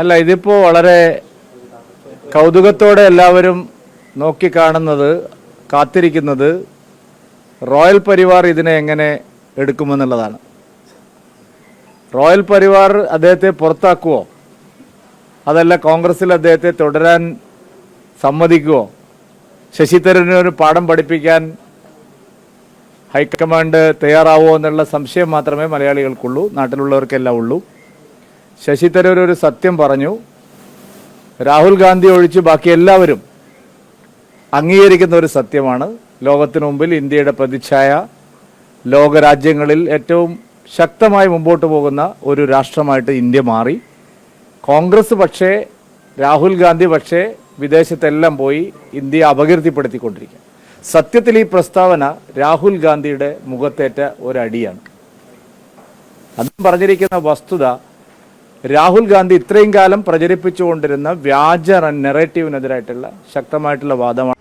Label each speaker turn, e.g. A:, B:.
A: അല്ല ഇതിപ്പോ വളരെ കൗതുകത്തോടെ എല്ലാവരും നോക്കിക്കാണുന്നത് കാത്തിരിക്കുന്നത് റോയൽ പരിവാർ ഇതിനെ എങ്ങനെ എടുക്കുമെന്നുള്ളതാണ്. റോയൽ പരിവാർ അദ്ദേഹത്തെ പുറത്താക്കുവോ? അതല്ല കോൺഗ്രസിൽ അദ്ദേഹത്തെ തുടരാൻ സമ്മതിക്കുവോ? ശശി തരൂരിനൊരു പാഠം പഠിപ്പിക്കാൻ ഹൈക്കമാൻഡ് തയ്യാറാവോ എന്നുള്ള സംശയം മാത്രമേ മലയാളികൾക്കുള്ളൂ നാട്ടിലുള്ളവർക്കെല്ലാം ഉള്ളൂ. ശശി തരൂർ ഒരു സത്യം പറഞ്ഞു. രാഹുൽ ഗാന്ധി ഒഴിച്ച് ബാക്കി എല്ലാവരും അംഗീകരിക്കുന്ന ഒരു സത്യമാണ്. ലോകത്തിന് മുമ്പിൽ ഇന്ത്യയുടെ പ്രതിച്ഛായ ലോകരാജ്യങ്ങളിൽ ഏറ്റവും ശക്തമായി മുമ്പോട്ട് പോകുന്ന ഒരു രാഷ്ട്രമായിട്ട് ഇന്ത്യ മാറി. കോൺഗ്രസ് പക്ഷേ രാഹുൽ ഗാന്ധി പക്ഷേ വിദേശത്തെല്ലാം പോയി ഇന്ത്യയെ അപകീർത്തിപ്പെടുത്തിക്കൊണ്ടിരിക്കുക. സത്യത്തിൽ ഈ പ്രസ്താവന രാഹുൽ ഗാന്ധിയുടെ മുഖത്തേറ്റ ഒരടിയാണ്. അതും പറഞ്ഞിരിക്കുന്ന വസ്തുത രാഹുൽ ഗാന്ധി ഇത്രയും കാലം പ്രചരിപ്പിച്ചുകൊണ്ടിരുന്ന വ്യാജ നെറേറ്റീവിനെതിരായിട്ടുള്ള ശക്തമായിട്ടുള്ള വാദമാണ്.